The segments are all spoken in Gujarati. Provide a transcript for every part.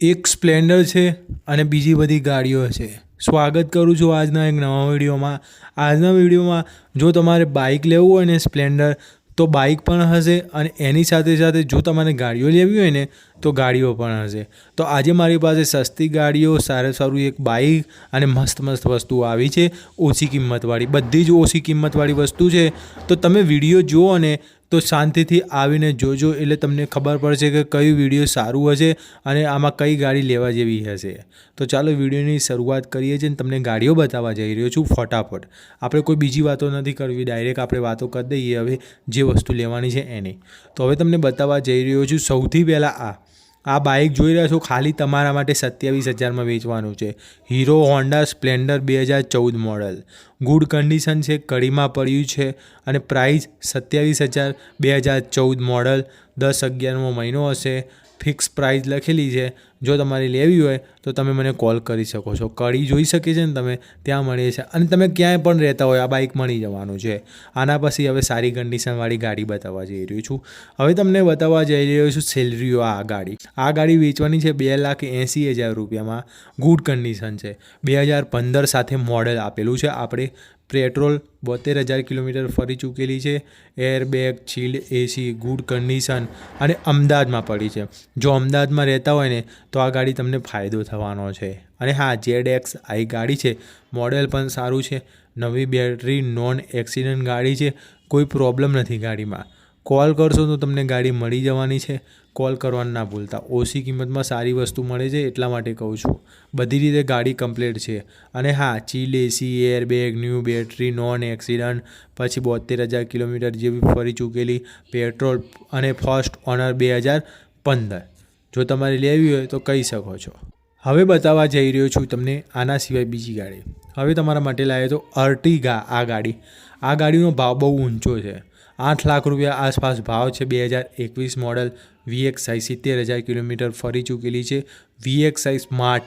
એક સ્પ્લેન્ડર છે અને બીજી બધી ગાડીઓ છે. સ્વાગત કરું છું આજના એક નવા વિડીયોમાં. આજના વિડીયોમાં જો તમારે બાઇક લેવું હોય ને સ્પ્લેન્ડર, તો બાઇક પણ હશે અને એની સાથે સાથે જો તમારે ગાડીઓ લેવી હોય ને તો ગાડીઓ પણ હશે. તો આજે મારી પાસે સસ્તી ગાડીઓ, સારું સારું એક બાઇક અને મસ્ત મસ્ત વસ્તુઓ આવી છે, ઓછી કિંમતવાળી. બધી જ ઓછી કિંમતવાળી વસ્તુ છે. તો તમે વીડિયો જુઓ ને તો શાંતિથી આવીને જોજો, એટલે તમને ખબર પડશે કે કયું વીડિયો સારું હશે અને આમાં કઈ ગાડી લેવા જેવી હશે. તો ચાલો વિડીયોની શરૂઆત કરીએ છીએ તમને ગાડીઓ બતાવવા જઈ રહ્યો છું ફટાફટ. આપણે કોઈ બીજી વાતો નથી કરવી, ડાયરેક્ટ આપણે વાતો કરી દઈએ હવે જે વસ્તુ લેવાની છે એની. તો હવે તમને બતાવવા જઈ રહ્યો છું સૌથી પહેલાં આ. આ બાઇક જોઈ રહ્યા છો, ખાલી તમારા માટે સત્યાવીસ હજારમાં વેચવાનું છે. હીરો હોન્ડા સ્પ્લેન્ડર બે હજાર ચૌદ મોડલ ગુડ કન્ડિશન છે, કડીમાં પડ્યું છે અને પ્રાઇસ સત્યાવીસ હજાર બે હજાર ચૌદ મોડલ દસ અગિયારમો મહિનો હશે. ફિક્સ પ્રાઇસ લખેલી છે. જો તમારે લેવી હોય, તો તમે મને કોલ કરી શકો છો. કડી જોઈ શકે છે ને તમે? ત્યાં મળીએ છે. અને તમે ક્યાંય પણ રહેતા હોય, આ બાઇક મળી જવાનું છે. આના પછી હવે સારી કન્ડિશનવાળી ગાડી બતાવવા જઈ રહ્યો છું. હવે તમને બતાવવા જઈ રહ્યો છું સેલરીઓ આ ગાડી. આ ગાડી વેચવાની છે બે લાખ એંસી હજાર રૂપિયામાં. ગુડ કન્ડિશન છે. બે હજાર પંદર સાથે મોડલ આપેલું છે. આપણે પેટ્રોલ બોતેર હજાર કિલોમીટર ફરી ચૂકેલી છે. Airbag chilled AC, good condition અને અમદાવાદમાં પડી છે. જો અમદાવાદમાં રહેતા હોય ને, તો આ ગાડી તમને ફાયદો થવાનો છે. અને હા જેડ એક્સ આઈ ગાડી છે. મોડેલ પણ સારું છે. નવી બેટરી નોન એક્સિડન્ટ ગાડી છે. કોઈ પ્રોબ્લેમ નથી ગાડીમાં. કોલ કરશો તો તમને ગાડી મળી જવાની છે. કોલ કરવાનું ના ભૂલતા. ઓછી કિંમતમાં સારી વસ્તુ મળે છે એટલા માટે કહું છું. બધી રીતે ગાડી કમ્પ્લીટ છે. અને હા, chill AC airbag, new battery, non accident, પછી બોતેર હજાર કિલોમીટર જેવી ફરી ચૂકેલી પેટ્રોલ અને ફર્સ્ટ ઓનર બે હજાર પંદર. જો તમારે લેવી હોય તો કહી શકો છો. હવે બતાવવા જઈ રહ્યો છું તમને આના સિવાય બીજી ગાડી. હવે તમારા માટે લાવ્યો તો અર્ટિગા આ ગાડી. આ ગાડીનો ભાવ બહુ ઊંચો છે. આઠ લાખ રૂપિયા આસપાસ ભાવ છે. બે હજાર એકવીસ મોડલ વીએક્સઆઈ સિત્તેર હજાર કિલોમીટર ફરી ચૂકેલી છે. વીએક્સઆઈ સ્માર્ટ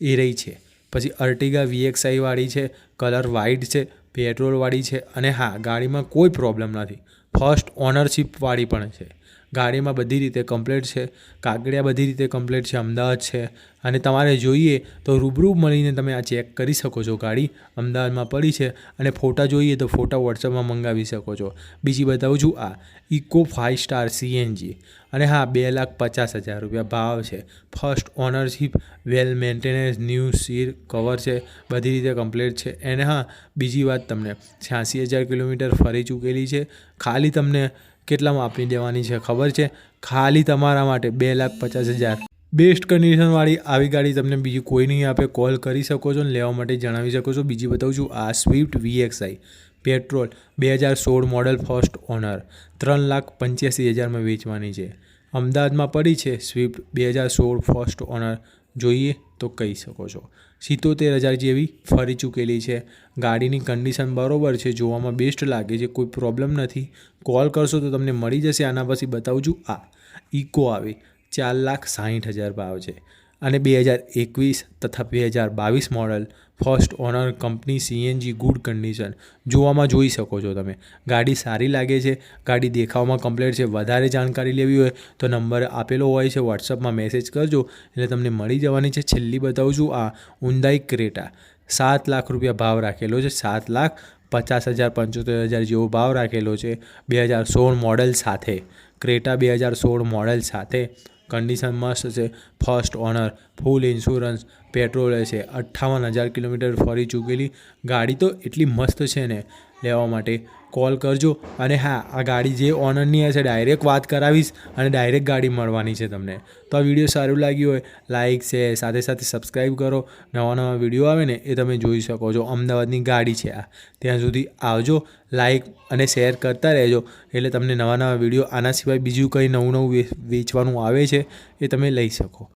એ રહી છે. પછી અર્ટિગા વીએક્સઆઈવાળી છે. કલર વ્હાઇટ છે. પેટ્રોલવાળી છે. અને હા, ગાડીમાં કોઈ પ્રોબ્લેમ નથી. ફર્સ્ટ ઓનરશીપવાળી પણ છે. ગાડીમાં બધી રીતે કમ્પ્લેટ છે, કાગળિયા બધી રીતે કમ્પ્લેટ છે, અમદાવાદ છે. અને તમારે જોઈએ તો રૂબરૂ મળીને તમે આ ચેક કરી શકો છો ગાડી, અમદાવાદમાં પડી છે. અને ફોટા જોઈએ તો ફોટા વોટ્સઅપમાં મંગાવી શકો છો. બીજી બતાવું છું આ, ઇકો ફાઇવ સ્ટાર સીએનજી અને હા, બે લાખ પચાસ હજાર રૂપિયા ભાવ છે. First ownership well maintenance new seat cover છે, બધી રીતે કમ્પ્લીટ છે. અને હા, બીજી વાત તમને, છ્યાસી હજાર કિલોમીટર ફરી ચૂકેલી છે. ખાલી તમને કેટલામાં આપી દેવાની છે ખબર છે? ખાલી તમારા માટે બે લાખ પચાસ હજાર. બેસ્ટ કન્ડિશનવાળી આવી ગાડી તમને બીજી કોઈ નહીં આપે. કોલ કરી શકો છો ને લેવા માટે જણાવી શકો છો. બીજી બતાવું છું, આ સ્વિફ્ટ વીએક્સઆઈ પેટ્રોલ બે હજાર સોળ મોડલ ફર્સ્ટ ઓનર ત્રણ લાખ પંચ્યાસી હજારમાં વેચવાની છે. અમદાવાદમાં પડી છે સ્વિફ્ટ બે હજાર સોળ ફર્સ્ટ ઓનર જોઈએ તો કહી શકો છો. સિત્તોતેર હજાર જેવી ફરી ચૂકેલી છે. ગાડીની કન્ડિશન બરાબર છે. જોવામાં બેસ્ટ લાગે છે. કોઈ પ્રોબ્લેમ નથી. કોલ કરશો તો તમને મળી જશે. આના પછી બતાવું છું આ. ઇકો આવે. ચાર લાખ સાહીઠ હજાર ભાવ છે. અને બે હજાર એકવીસ તથા બે હજાર બાવીસ model first owner company CNG good condition જોવામાં જોઈ શકો છો તમે. ગાડી સારી લાગે છે, ગાડી દેખાવમાં કમ્પ્લેટ છે, વધારે જાણકારી લેવી હોય તો નંબર આપેલો હોય છે વોટ્સઅપમાં મેસેજ કરજો, એટલે તમને મળી જવાની છે. છેલ્લી બતાવું છું આ ઉંદાઈ ક્રેટા સાત લાખ રૂપિયા ભાવ રાખેલો છે, સાત લાખ પચાસ હજાર પંચોતેર હજાર જેવો ભાવ રાખેલો છે, બે હજાર સોળ મોડલ સાથે. ક્રેટા બે હજાર સોળ મોડલ સાથે કન્ડિશન મસ્ત છે first owner full insurance petrol છે. અઠ્ઠાવન હજાર કિલોમીટર ફરી ચૂકેલી ગાડી તો એટલી મસ્ત છે ને, લેવા માટે. કોલ કરજો. અને હા, આ ગાડી જે ઓનરની હશે ડાયરેક્ટ વાત કરાવીશ અને ડાયરેક્ટ ગાડી મળવાની છે તમને. તો આ વીડિયો સારું લાગ્યું હોય લાઇક છે સાથે સાથે સબસ્ક્રાઈબ કરો. નવા નવા વીડિયો આવે ને, એ તમે જોઈ શકો છો. અમદાવાદની ગાડી છે આ. ત્યાં સુધી આવજો લાઇક અને શેર કરતા રહેજો. એટલે તમને નવા નવા વીડિયો આના સિવાય બીજું કંઈ નવું નવું વેચવાનું આવે છે, એ તમે લઈ શકો.